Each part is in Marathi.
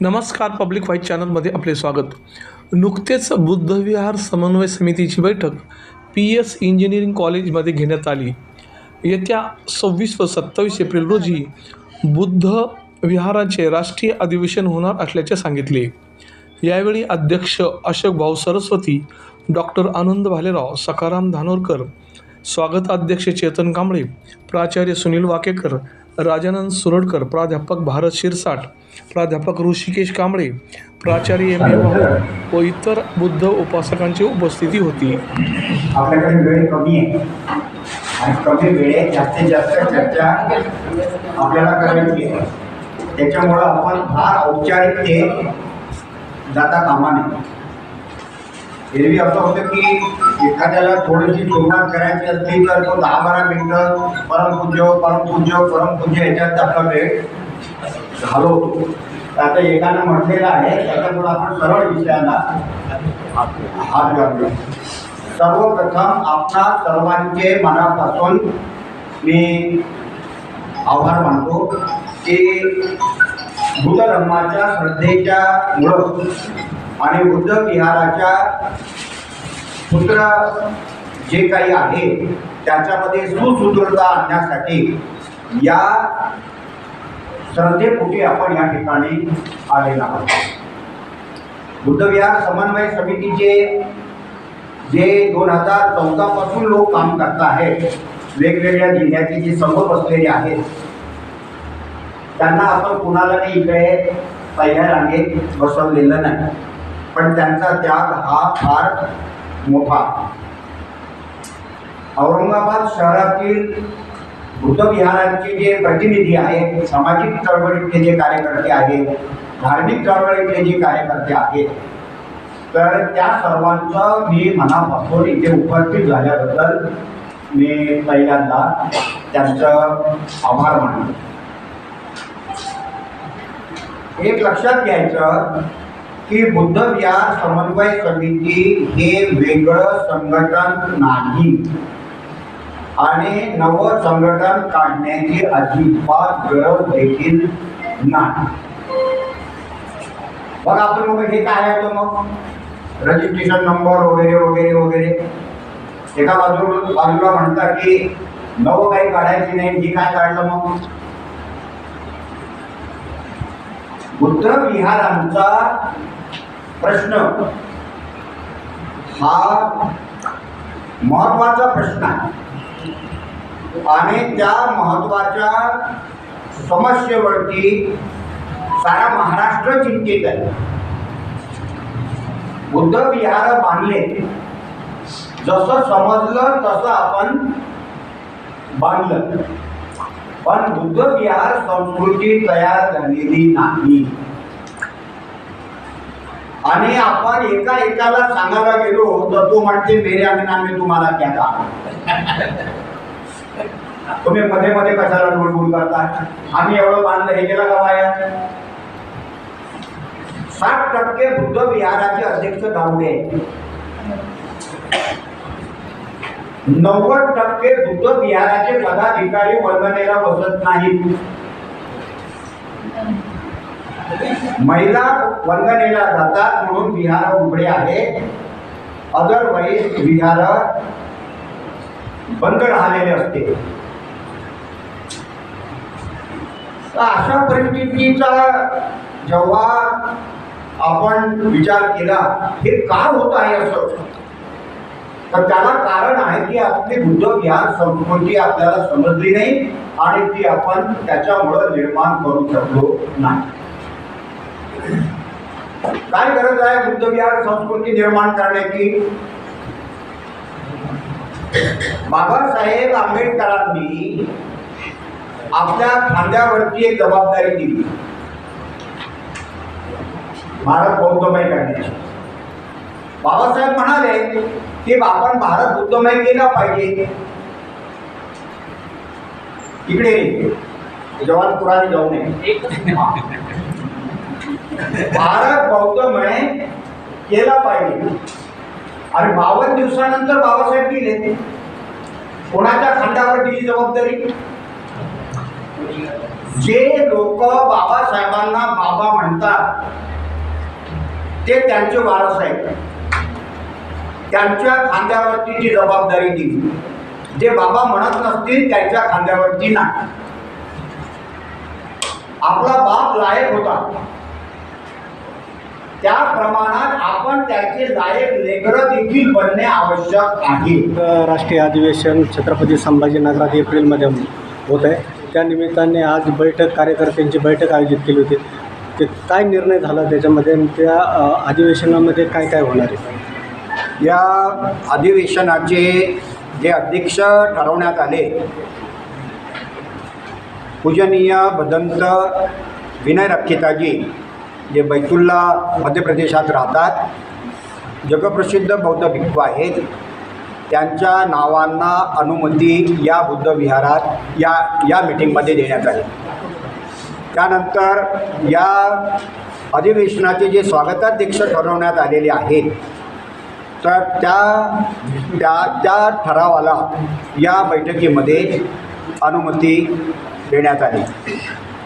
नमस्कार पब्लिक व्हाईट चॅनलमध्ये आपले स्वागत. नुकतेच बुद्धविहार समन्वय समितीची बैठक पी एस इंजिनिअरिंग कॉलेजमध्ये घेण्यात आली. येत्या सव्वीस व सत्तावीस एप्रिल रोजी बुद्ध विहाराचे राष्ट्रीय अधिवेशन होणार असल्याचे सांगितले. यावेळी अध्यक्ष अशोक भाऊ सरस्वती डॉक्टर आनंद भालेराव सकाराम धानोरकर स्वागताध्यक्ष चेतन कांबळे प्राचार्य सुनील वाकेकर राजानंद सुरडकर प्राध्यापक भारत शिरसाट प्राध्यापक ऋषिकेश कांबळे प्राचार्य एम. ए भाऊ व इतर बुद्ध उपासकांची उपस्थिती होती. आपल्याकडे वेळ कमी आहे. आणि कमी वेळेत जास्तीत जास्त चर्चा आपल्याला करायची आहे. त्याच्यामुळं आपण फार औपचारिकते जाता कामा नये. एरवी असं होतं की एखाद्याला थोडीशी सुरुवात करायची असली तर तो दहा बारा मिनटं परमपूज्य परमपूज्य परमपूज्य याच्यात आपला वेळ घालवतो. तर आता एकानं म्हटलेलं आहे त्याच्यामुळं आपण सरळ विषयाला हात घालूया. सर्वप्रथम आपणा सर्वांचे मनापासून मी आभार मानतो की बुद्ध धर्माच्या श्रद्धेच्या मुळं आणि बुद्ध विहाराच्या सूत्र जे काही आहे त्याच्यामध्ये सुसूत्रता आणण्यासाठी या श्रद्धेपोटी आपण या ठिकाणी आलेला आहोत. बुद्धविहार समन्वय समितीचे जे दोन हजार चौदापासून लोक काम करत आहेत वेगवेगळ्या जिल्ह्याचे जे संघ बसलेले आहेत त्यांना आपण कुणाला नाही इकडे पहिल्या रांगेत बसवलेलं नाही. पण त्यांचा त्याग हा फार मोठा औरंगाबाद शहरातील बुद्धविहारांचे जे प्रतिनिधी आहेत सामाजिक चळवळीतले जे कार्यकर्ते आहेत धार्मिक चळवळीतले जे कार्यकर्ते आहेत तर त्या सर्वांचं मी मनापासून इथे उपस्थित झाल्याबद्दल मी पहिल्यांदा त्यांचं आभार मानतो. एक लक्षात घ्यायचं की बुद्ध विहार समन्वय समिती हे वेगळं संघटन नाही. आणि नवं संघटन काढण्याची अजिबात गरज देखील नाही. मग आपण मग हे काय आहे मग? रजिस्ट्रेशन नंबर वगैरे वगैरे वगैरे. एका बाजूला बाजूला म्हणतात की नवं काही काढायची नाही जी काय काढलं मग? बुद्ध विहारांचा प्रश्न. हा महत्त्वाचा प्रश्न आहे. आणि त्या महत्त्वाच्या समस्येवरती सारा महाराष्ट्र चिंतित आहे. बुद्ध विहार बांधले. जसं समजलं तसं आपण बांधलं. पण बुद्ध विहार संस्कृती तयार झालेली नाही. आणि आपण एका एकाला सांगायला गेलो तर तो म्हणते मेरे अंगना मी तुम्हाला क्या का तुम्ही मध्ये मध्ये कशाला डुळबुळ करता? आम्ही एवढं बांधलं हे केलं का वाया? साठ टक्के बुद्ध विहाराचे अध्यक्ष गावडे नव्वद टक्के दुग्ध विहाराचे पदाधिकारी वंदनेला बसत नाहीत. महिला वंदनेला जातात म्हणून विहार उघडे आहे. अदरवाईज विहार बंद राहिलेले असते. अशा परिस्थितीचा जेव्हा आपण विचार केला हे का होत आहे असं? तर त्याला कारण आहे की आपली बुद्ध संस्कृती आपल्याला समजली नाही आणि ती आपण त्याच्यामुळं निर्माण करू शकलो नाही. काय गरज आहे बुद्धविहार संस्कृती निर्माण करण्याची? बाबासाहेब आंबेडकरांनी आपल्या खांद्यावरती एक जबाबदारी दिली. भारत बौद्धमय करण्याची बाबासाहेब म्हणाले की आपण भारत उद्यमय केला पाहिजे? इकडे ये. जवान पुराने जाऊ नये. भारत बौद्धमय केला पाहिजे. आणि बावन्न दिवसानंतर बाबासाहेब गेले. कोणाच्या खांद्यावर दिली जबाबदारी? जे लोक बाबासाहेबांना बाबा म्हणतात ते त्यांचे वारस आहेत त्यांच्या खांद्यावरती जी जबाबदारी दिली. जे बाबा म्हणत नसतील त्यांच्या खांद्यावरती नाही. आपला बाप लायक होता. त्या प्रमाणात आपण त्याचे लायक लेकर देखील बनणे आवश्यक आहे. राष्ट्रीय अधिवेशन छत्रपती संभाजीनगरात एप्रिलमध्ये होत आहे त्या निमित्ताने आज बैठक कार्यकर्त्यांची बैठक आयोजित केली होती. ते काय निर्णय झाला त्याच्यामध्ये? त्या अधिवेशनामध्ये काय काय होणार आहे? या अधिवेशनाचे जे अध्यक्ष ठरवण्यात आले पूजनीय भदंत विनय रक्षिताजी जे बैतुल्ला मध्य प्रदेशात राहतात जगप्रसिद्ध बौद्ध भिक्खू आहेत त्यांच्या नावांना अनुमती या बुद्ध विहारात या या मिटिंगमध्ये देण्यात आली. त्यानंतर या अधिवेशनाचे जे स्वागताध्यक्ष ठरवण्यात आलेले आहेत तर त्या त्या त्या ठरावाला या बैठकीमध्ये अनुमती देण्यात आली.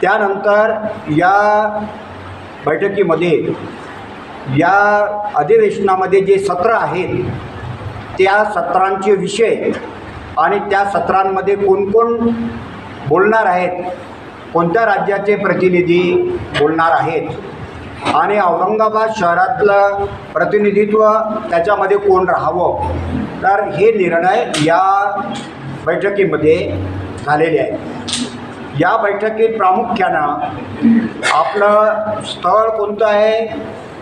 त्यानंतर या बैठकीमध्ये या अधिवेशनामध्ये जे सत्र आहेत त्या सत्रांचे विषय आणि त्या सत्रांमध्ये कोण कोण बोलणार आहेत कोणत्या राज्याचे प्रतिनिधी बोलणार आहेत आणि औरंगाबाद शहरातलं प्रतिनिधित्व त्याच्यामध्ये कोण राहावं? तर हे निर्णय या बैठकीमध्ये झालेले आहेत. या बैठकीत प्रामुख्यानं आपलं स्थळ कोणतं आहे?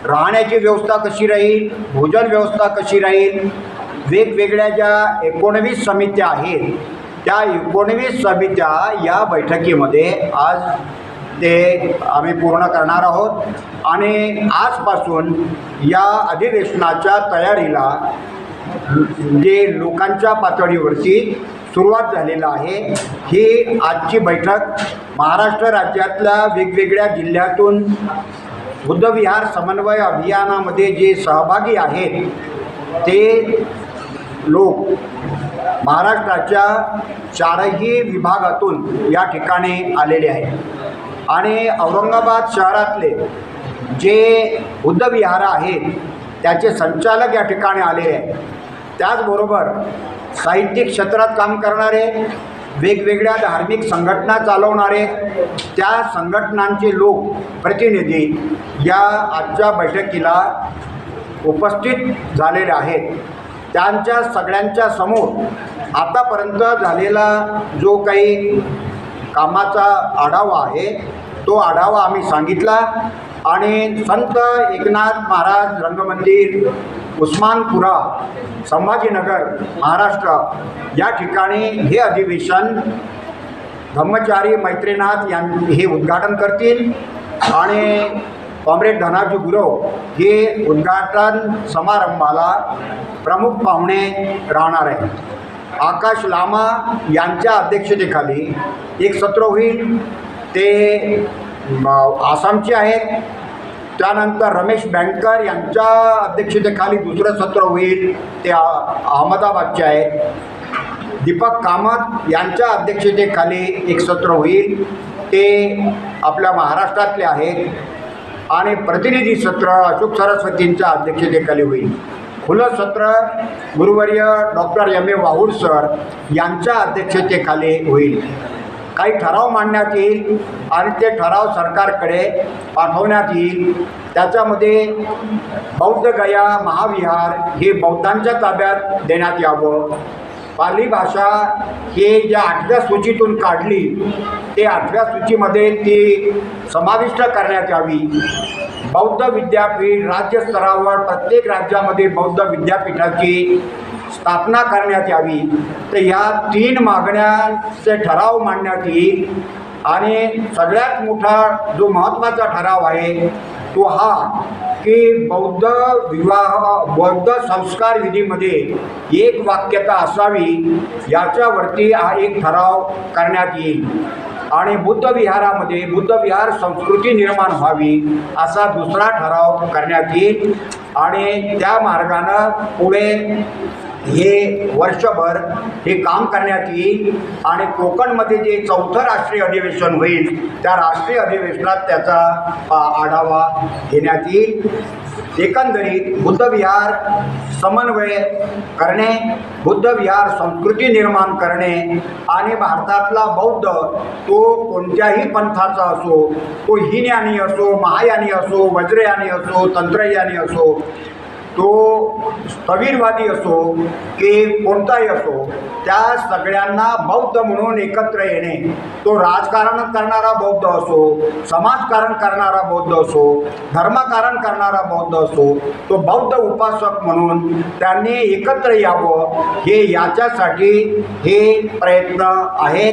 राहण्याची व्यवस्था कशी राहील? भोजन व्यवस्था कशी राहील? वेगवेगळ्या ज्या एकोणवीस समित्या आहेत त्या एकोणवीस समित्या या बैठकीमध्ये आज ते आम्ही पूर्ण करणार आहोत. आणि आजपासून या अधिवेशनाच्या तयारीला जे लोकांच्या पातळीवरती सुरुवात झालेलं आहे ही आजची बैठक महाराष्ट्र राज्यातल्या वेगवेगळ्या जिल्ह्यातून बुद्धविहार समन्वय अभियानामध्ये जे सहभागी आहेत ते लोक महाराष्ट्राच्या चारही विभागातून या ठिकाणी आलेले आहेत. आणि औरंगाबाद शहरातले जे बुद्धविहार आहेत त्याचे संचालक या ठिकाणी आलेले आहेत. त्याचबरोबर साहित्यिक क्षेत्रात काम करणारे वेगवेगळ्या धार्मिक संघटना चालवणारे त्या संघटनांचे लोक प्रतिनिधी या आजच्या बैठकीला उपस्थित झालेले आहेत. त्यांच्या सगळ्यांच्या समोर आतापर्यंत झालेला जो काही कामाचा आढावा आहे. तो आढावा आम्ही सांगितला आणि संत एकनाथ महाराज रंगमंदिर उस्मानपुरा संभाजीनगर महाराष्ट्र या ठिकाणी हे अधिवेशन ब्रह्मचारी मैत्रीनाथ यां हे उद्घाटन करतील आणि कॉम्रेड धनाजी गुरव हे उद्घाटन समारंभाला प्रमुख पाहुणे राहणार आहेत. आकाश लामा यांच्या अध्यक्षतेखाली एक सत्र होईल. ते आसामचे आहेत. त्यानंतर रमेश बँकर यांच्या अध्यक्षतेखाली दुसरं सत्र होईल. ते अहमदाबादचे आहेत. दीपक कामत यांच्या अध्यक्षतेखाली एक सत्र होईल. ते आपल्या महाराष्ट्रातले आहेत. आणि प्रतिनिधी सत्र अशोक सरस्वतींच्या अध्यक्षतेखाली होईल. सत्र गुरुवर्य doctor M A Wahur sir यांच्या अध्यक्षतेखाली होईल. काही ठराव मांडण्यात येईल आणि ते ठराव सरकारकडे पाठवण्यात येईल. त्याच्यामध्ये बौद्ध गया महाविहार हे बौद्धांच्या ताब्यात देण्यात यावं. पाली भाषा हे ज्या आठव्या सूचीतून काढली ते आठव्या सूचीमध्ये ती समाविष्ट करण्यात यावी. बौद्ध विद्यापीठ राज्यस्तरावर प्रत्येक राज्यामध्ये बौद्ध विद्यापीठाची स्थापना करण्यात यावी. तर ह्या तीन मागण्यांचे ठराव मांडण्यात येईल आणि सगळ्यात मोठा जो महत्त्वाचा ठराव आहे तो हा की बौद्ध विवाह बौद्ध संस्कार विधीमध्ये एक वाक्यता असावी याच्यावरती हा एक ठराव करण्यात येईल. आणि बुद्ध विहारामध्ये बुद्ध विहार संस्कृती निर्माण व्हावी असा दुसरा ठराव करण्यात येईल. आणि त्या मार्गानं पुढे हे वर्षभर हे काम करण्यात येईल आणि कोकणमध्ये जे चौथं राष्ट्रीय अधिवेशन होईल त्या राष्ट्रीय अधिवेशनात त्याचा आढावा घेण्यात येईल. एकंदरीत बुद्धविहार समन्वय करणे बुद्धविहार संस्कृती निर्माण करणे आणि भारतातला बौद्ध तो कोणत्याही पंथाचा असो तो हिनयानी असो महायानी असो वज्रयानी असो तंत्रयानी असो तो स्थविरवादी असो की कोणताही असो त्या सगळ्यांना बौद्ध म्हणून एकत्र येणे तो राजकारण करणारा बौद्ध असो समाजकारण करणारा बौद्ध असो धर्मकारण करणारा बौद्ध असो तो बौद्ध उपासक म्हणून त्यांनी एकत्र यावं हे याच्यासाठी हे प्रयत्न आहेत.